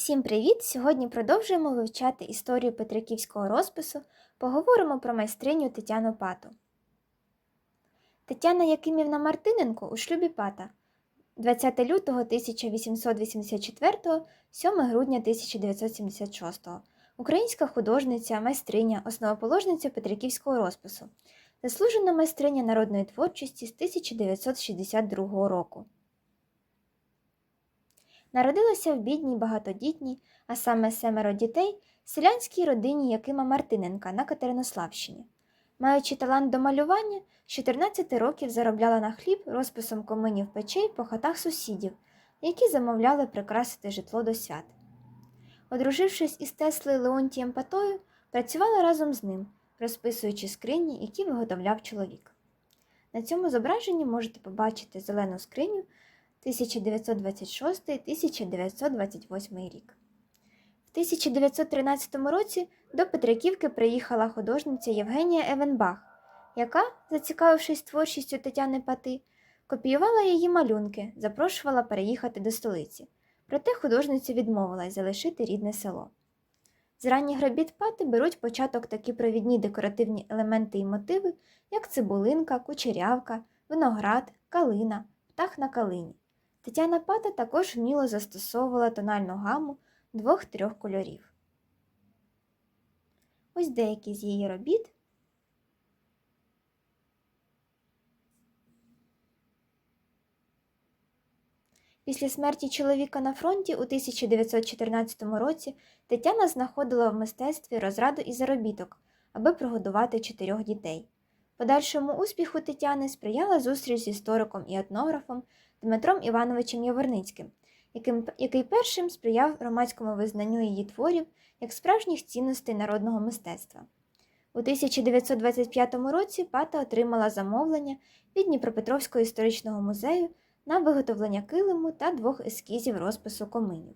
Всім привіт! Сьогодні продовжуємо вивчати історію Петриківського розпису. Поговоримо про майстриню Тетяну Пату. Тетяна Якимівна Мартиненко у шлюбі Пата 20 лютого 1884, 7 грудня 1976. Українська художниця, майстриня, основоположниця Петриківського розпису, заслужена майстриня народної творчості з 1962 року. Народилася в бідній багатодітній, а саме семеро дітей, селянській родині Якима Мартиненка на Катеринославщині. Маючи талант до малювання, з 14 років заробляла на хліб розписом коминів печей по хатах сусідів, які замовляли прикрасити житло до свят. Одружившись із Теслою Леонтієм Патою, працювала разом з ним, розписуючи скрині, які виготовляв чоловік. На цьому зображенні можете побачити зелену скриню 1926-1928 рік. В 1913 році до Петриківки приїхала художниця Євгенія Евенбах, яка, зацікавившись творчістю Тетяни Пати, копіювала її малюнки, запрошувала переїхати до столиці. Проте художниця відмовилась залишити рідне село. З ранніх робіт пати беруть початок такі провідні декоративні елементи і мотиви, як цибулинка, кучерявка, виноград, калина, птах на калині. Тетяна Пата також вміло застосовувала тональну гаму двох-трьох кольорів. Ось деякі з її робіт. Після смерті чоловіка на фронті у 1914 році Тетяна знаходила в мистецтві розраду і заробіток, аби прогодувати чотирьох дітей. Подальшому успіху Тетяни сприяла зустріч з істориком і етнографом Дмитром Івановичем Яворницьким, яким, який першим сприяв громадському визнанню її творів як справжніх цінностей народного мистецтва. У 1925 році Пата отримала замовлення від Дніпропетровського історичного музею на виготовлення килиму та двох ескізів розпису коминів.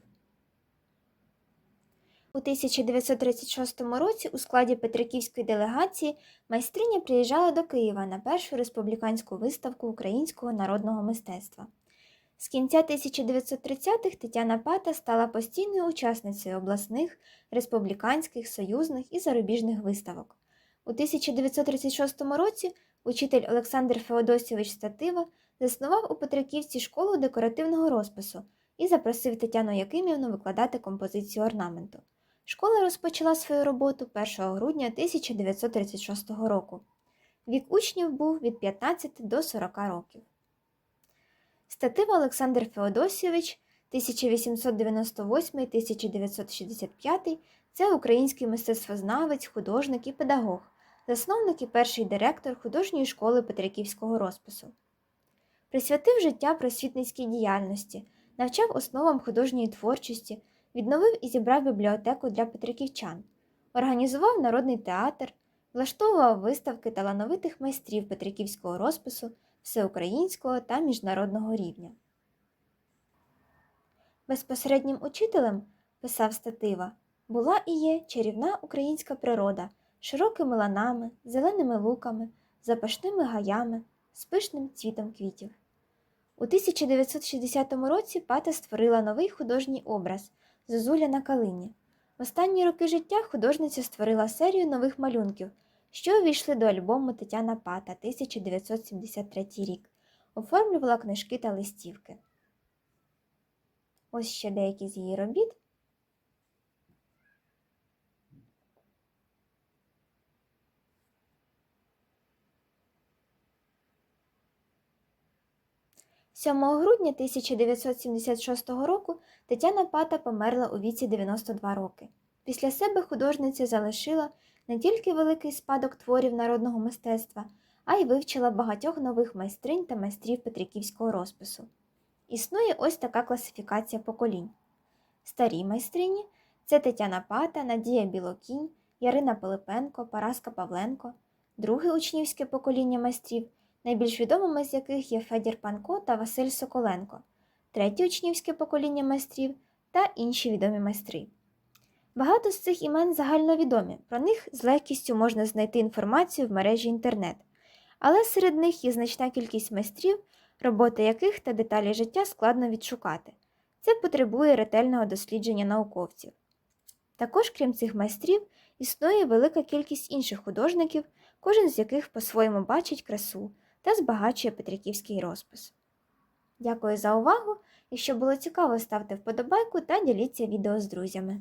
У 1936 році у складі Петриківської делегації майстриня приїжджала до Києва на першу республіканську виставку українського народного мистецтва. З кінця 1930-х Тетяна Пата стала постійною учасницею обласних, республіканських, союзних і зарубіжних виставок. У 1936 році учитель Олександр Феодосійович Статива заснував у Петриківці школу декоративного розпису і запросив Тетяну Якимівну викладати композицію орнаменту. Школа розпочала свою роботу 1 грудня 1936 року. Вік учнів був від 15 до 40 років. Статива Олександр Феодосійович 1898-1965 це український мистецтвознавець, художник і педагог, засновник і перший директор художньої школи Петриківського розпису. Присвятив життя просвітницькій діяльності, навчав основам художньої творчості відновив і зібрав бібліотеку для петриківчан, організував народний театр, влаштовував виставки талановитих майстрів петриківського розпису всеукраїнського та міжнародного рівня. Безпосереднім учителем, писав статива, була і є чарівна українська природа широкими ланами, зеленими луками, запашними гаями, з пишним цвітом квітів. У 1960 році Пата створила новий художній образ Зозуля на калині. В останні роки життя художниця створила серію нових малюнків, що увійшли до альбому Тетяна Пата 1973 рік, оформлювала книжки та листівки. Ось ще деякі з її робіт. Сьомого грудня 1976 року Тетяна Пата померла у віці 92 роки. Після себе художниця залишила не тільки великий спадок творів народного мистецтва, а й вивчила багатьох нових майстринь та майстрів петриківського розпису. Існує ось така класифікація поколінь. Старі майстрині це Тетяна Пата, Надія Білокінь, Ярина Пилипенко, Параска Павленко, друге учнівське покоління майстрів, найбільш відомими з яких є Федір Панко та Василь Соколенко, третє учнівське покоління майстрів та інші відомі майстри. Багато з цих імен загальновідомі, про них з легкістю можна знайти інформацію в мережі інтернет, але серед них є значна кількість майстрів, роботи яких та деталі життя складно відшукати. Це потребує ретельного дослідження науковців. Також, крім цих майстрів, існує велика кількість інших художників, кожен з яких по-своєму бачить красу та збагачує петриківський розпис. Дякую за увагу! Якщо було цікаво, ставте вподобайку та діліться відео з друзями.